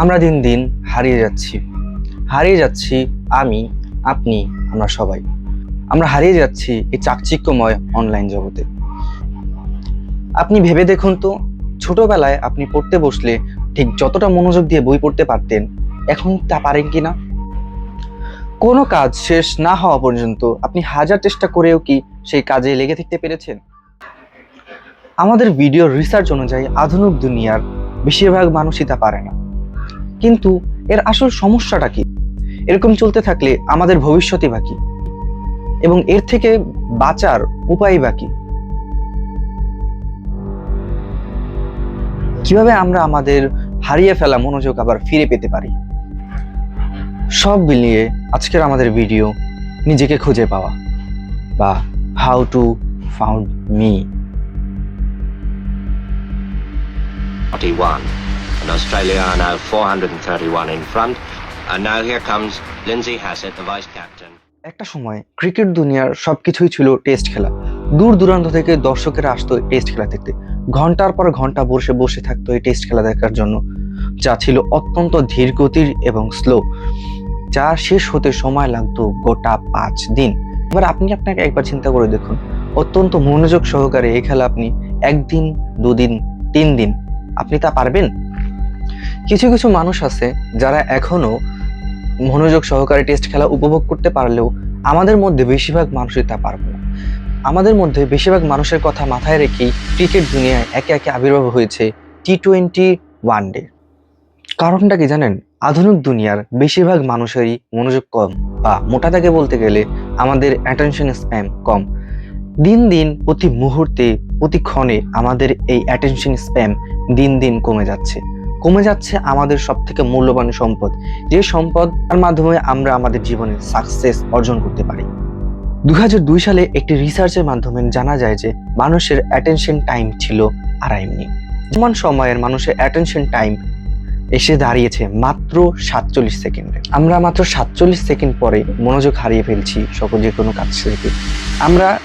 আমরা দিন দিন হারিয়ে যাচ্ছি। হারিয়ে যাচ্ছি আমি, আপনি, আমরা সবাই। আমরা হারিয়ে যাচ্ছি এই চাকচিক্যময় অনলাইন জগতে। আপনি ভেবে দেখুন তো, ছোটবেলায় আপনি পড়তে বসলে ঠিক যতটা মনোযোগ দিয়ে বই পড়তে পারতেন, এখন তা পারেন কি না কোনো কাজ শেষ না হওয়া পর্যন্ত আপনি হাজার চেষ্টা করেও কি সেই কাজে লেগে থাকতে পেরেছেন? আমাদের ভিডিও রিসার্চ অনুযায়ী আধুনিক দুনিয়ার বেশিরভাগ মানুষই তা পারে না। কিন্তু এর আসল সমস্যাটা কি? এরকম চলতে থাকলে আমাদের ভবিষ্যৎই বাকি এবং এর থেকে বাঁচার উপায় বাকি কীভাবে আমরা আমাদের হারিয়ে ফেলা মনোযোগ আবার ফিরে পেতে পারি? সব মিলিয়ে আজকের আমাদের ভিডিও নিজেকে খুঁজে পাওয়া বা how to found me 41. And Australia are now 431 in front. And now here comes Lindsay Hassett, the vice captain. একটা সময় ক্রিকেট দুনিয়ার সবকিছুই ছিল টেস্ট খেলা। দূর দূরান্ত থেকে দর্শকেরা আসতো টেস্ট খেলা দেখতে। ঘণ্টার পর ঘণ্টা বসে বসে থাকতো এই টেস্ট খেলা দেখার জন্য। যা ছিল অত্যন্ত ধীর গতির এবং স্লো যা শেষ হতে সময় লাগতো গোটা পাঁচ দিন। এবার আপনি আপনাকে একবার চিন্তা করে দেখুন। অত্যন্ত মনোযোগ সহকারে এই খেলা আপনি একদিন দুদিন তিন দিন। আপনি তা পারবেন? কিছু কিছু মানুষ আছে যারা এখনও মনোযোগ সহকারে টেস্ট খেলা উপভোগ করতে পারলেও আমাদের মধ্যে বেশিরভাগ মানুষই তা পারবে না। আমাদের মধ্যে বেশিরভাগ মানুষের কথা মাথায় রেখেই ক্রিকেট দুনিয়ায় একে একে আবির্ভাব হয়েছে টি টোয়েন্টি ওয়ান ডে। কারণটা কি জানেন? আধুনিক দুনিয়ার বেশিরভাগ মানুষেরই মনোযোগ কম বা মোটা দাগে বলতে গেলে আমাদের অ্যাটেনশন স্প্যাম কম। দিন দিন প্রতি মুহূর্তে, প্রতি ক্ষণে আমাদের এই অ্যাটেনশন স্প্যাম দিন দিন কমে যাচ্ছে। কমে যাচ্ছে আমাদের সব থেকে মূল্যবান সম্পদ। যে সম্পদ, তার মাধ্যমে আমরা আমাদের জীবনে সাকসেস অর্জন করতে পারি। দু হাজার দুই সালে একটি রিসার্চের মাধ্যমে জানা যায় যে, মানুষের অ্যাটেনশন টাইম ছিল আড়াই মিনিট। যেমন সময়ের মানুষের অ্যাটেনশন টাইম এসে দাঁড়িয়েছে মাত্র সাতচল্লিশ সেকেন্ডে। আমরা মাত্র সাতচল্লিশ সেকেন্ড পরে মনোযোগ হারিয়ে ফেলছি সকল যে কোনো কাজ থেকে। আমরা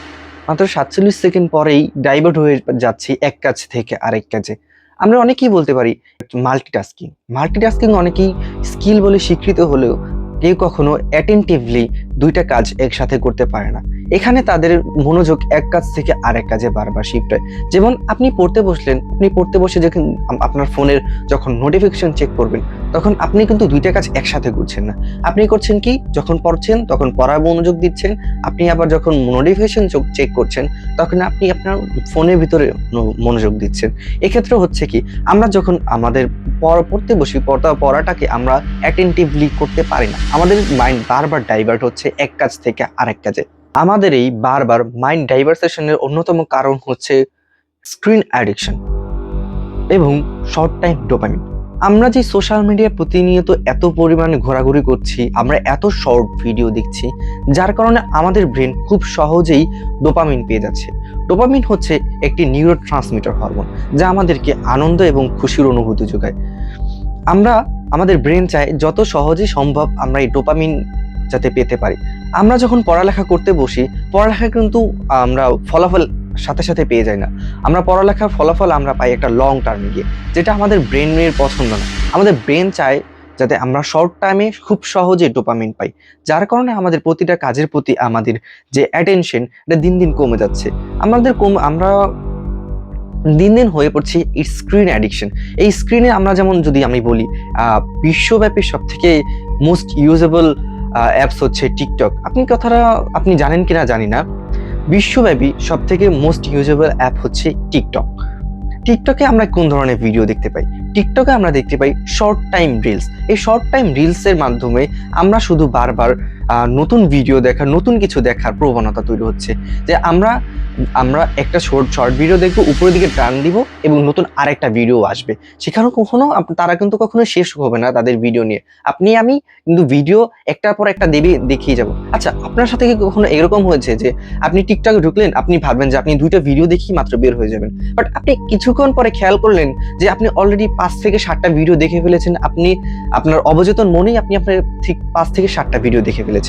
মাত্র সাতচল্লিশ সেকেন্ড পরেই ডাইভার্ট হয়ে যাচ্ছি এক কাজ থেকে আরেক কাজে। আমরা অনেকেই বলতে পারি মাল্টিটাস্কিং মাল্টিটাস্কিং অনেকেই স্কিল বলে স্বীকৃত হলেও কেউ কখনো অ্যাটেন্টিভলি দুইটা কাজ একসাথে করতে পারে না। এখানে তাদের মনোযোগ এক কাজ থেকে আরেক কাজে বারবার শিফট হয়। যেমন আপনি পড়তে বসলেন, আপনি পড়তে বসে যখন আপনার ফোনের যখন নোটিফিকেশন চেক করবেন তখন আপনি কিন্তু দুইটা কাজ একসাথে করছেন না। আপনি করছেন কি? যখন পড়ছেন, তখন পড়ার মনোযোগ দিচ্ছেন। আপনি আবার যখন নোটিফিকেশন চেক করছেন, তখন আপনি আপনার ফোনের ভিতরে মনোযোগ দিচ্ছেন। এক্ষেত্রে হচ্ছে কি, আমরা যখন আমাদের পড়া- পড়তে বসি পড়া পড়াটাকে আমরা অ্যাটেন্টিভলি করতে পারি না। আমাদের মাইন্ড বারবার ডাইভার্ট হচ্ছে এক কাজ থেকে আরেক কাজে। আমাদের এই বারবার মাইন্ড ডাইভার্সেশনের অন্যতম কারণ হচ্ছে স্ক্রিন অ্যাডিকশন এবং শর্ট টাইম ডোপামিন আমরা যে সোশ্যাল মিডিয়া প্রতিনিয়ত এত পরিমাণে ঘোরাঘুরি করছি, আমরা এত শর্ট ভিডিও দেখছি, যার কারণে আমাদের ব্রেন খুব সহজেই ডোপামিন পেয়ে যাচ্ছে। ডোপামিন হচ্ছে একটি নিউরো ট্রান্সমিটার হরমোন যা আমাদেরকে আনন্দ এবং খুশির অনুভূতি যোগায়। আমরা, আমাদের ব্রেন চায় যত সহজে সম্ভব আমরা এই ডোপামিন যাতে পেতে পারি। আমরা যখন পড়ালেখা করতে বসি, পড়ালেখা কিন্তু আমরা ফলাফল সাথে সাথে পেয়ে যাই না। আমরা পড়ালেখার ফলাফল আমরা পাই একটা লং টার্মে গিয়ে, যেটা আমাদের ব্রেনের পছন্দ না। আমাদের ব্রেন চায় যাতে আমরা শর্ট টাইমে খুব সহজে ডোপামিন পাই। যার কারণে আমাদের প্রতিটা কাজের প্রতি আমাদের যে অ্যাটেনশন এটা দিন দিন কমে যাচ্ছে। আমাদের কম, আমরা দিন দিন হয়ে পড়ছি স্ক্রিন অ্যাডিকশন এই স্ক্রিনে আমরা যেমন যদি আমি বলি বিশ্বব্যাপী সব থেকে মোস্ট ইউজেবল অ্যাপস হচ্ছে টিকটক আপনি কথাটা, আপনি জানেন কিনা জানি না। বিশ্বব্যাপী সব থেকে মোস্ট ইউজেবল অ্যাপ হচ্ছে টিকটক টিকটকে আমরা কোন ধরনের ভিডিও দেখতে পাই? টিকটকে আমরা দেখতে পাই শর্ট টাইম রিলস এই শর্ট টাইম রিলসের মাধ্যমে আমরা শুধু বারবার নতুন ভিডিও দেখার, নতুন কিছু দেখার প্রবণতা তৈরি হচ্ছে। যে আমরা আমরা একটা শর্ট শর্ট ভিডিও দেখব, উপরের দিকে টান দিব এবং নতুন আরেকটা ভিডিও আসবে। সেখানে কখনো তারা কিন্তু কখনো শেষ হবে না তাদের ভিডিও নিয়ে। আপনি, আমি কিন্তু ভিডিও একটার পর একটা দেবে, দেখিয়ে যাব। আচ্ছা আপনার সাথে কি কখনো এরকম হয়েছে যে আপনি টিকটকে ঢুকলেন, আপনি ভাববেন যে আপনি দুইটা ভিডিও দেখি মাত্র বের হয়ে যাবেন। বাট আপনি কিছুক্ষণ পরে খেয়াল করলেন যে আপনি অলরেডি পাঁচ থেকে সাতটা ভিডিও দেখে ফেলেছেন। আপনি, আপনার অবচেতন মনেই আপনি আপনার ঠিক পাঁচ থেকে সাতটা ভিডিও দেখে ফেলেছেন।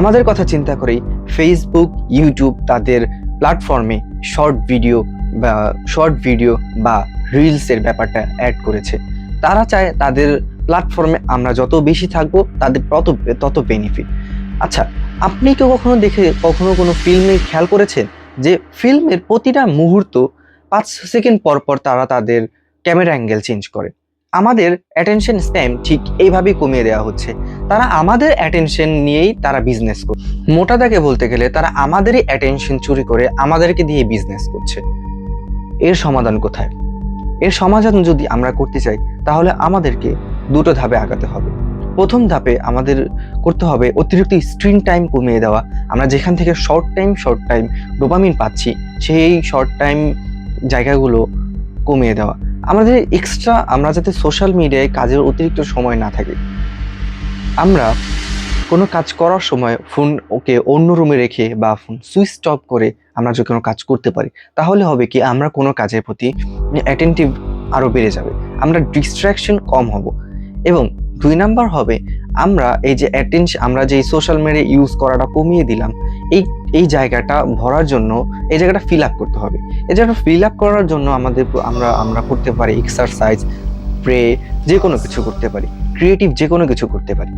আমাদের কথা চিন্তা করেই ফেসবুক ইউটিউব তাদের প্ল্যাটফর্মে শর্ট ভিডিও বা শর্ট ভিডিও বা রিলসের ব্যাপারটা অ্যাড করেছে। তারা চায় তাদের প্ল্যাটফর্মে আমরা যত বেশি থাকব, তাদের তত তত বেনিফিট আচ্ছা আপনি কি কখনো দেখে, কখনো কোনো ফিল্মে খেয়াল করেছেন যে ফিল্মের প্রতিটা মুহূর্ত পাঁচ সেকেন্ড পর পর তারা তাদের ক্যামেরা অ্যাঙ্গেল চেঞ্জ করে? আমাদের অ্যাটেনশন স্প্যাম ঠিক এইভাবেই কমিয়ে দেওয়া হচ্ছে। তারা আমাদের অ্যাটেনশন নিয়েই তারা বিজনেস করে মোটা দাগে বলতে গেলে তারা আমাদেরই অ্যাটেনশন চুরি করে আমাদেরকে দিয়ে বিজনেস করছে। এর সমাধান কোথায়? এর সমাধান যদি আমরা করতে চাই, তাহলে আমাদেরকে দুটো ধাপে আগাতে হবে। প্রথম ধাপে আমাদের করতে হবে অতিরিক্ত স্ক্রিন টাইম কমিয়ে দেওয়া। আমরা যেখান থেকে short time short time dopamine পাচ্ছি, সেই শর্ট টাইম জায়গাগুলো কমিয়ে দেওয়া। আমাদের এক্সট্রা আমরা যাতে সোশ্যাল মিডিয়ায় কাজের অতিরিক্ত সময় না থাকে, আমরা কোনো কাজ করার সময় ফোন ওকে অন্য রুমে রেখে বা ফোন সুইচ অফ করে আমরা যদি কোনো কাজ করতে পারি, তাহলে হবে কি আমরা কোনো কাজের প্রতি অ্যাটেন্টিভ আরও বেড়ে যাবে। আমরা ডিস্ট্র্যাকশন কম হব এবং দুই নাম্বার হবে, আমরা এই যে অ্যাটেনশন আমরা যে সোশ্যাল মিডিয়া ইউজ করাটা কমিয়ে দিলাম, এই এই জায়গাটা ভরার জন্য এই জায়গাটা ফিল আপ করতে হবে। এই জায়গাটা ফিল আপ করার জন্য আমাদের, আমরা আমরা করতে পারি এক্সারসাইজ প্রে যে কোনো কিছু করতে পারি ক্রিয়েটিভ যে কোনো কিছু করতে পারি।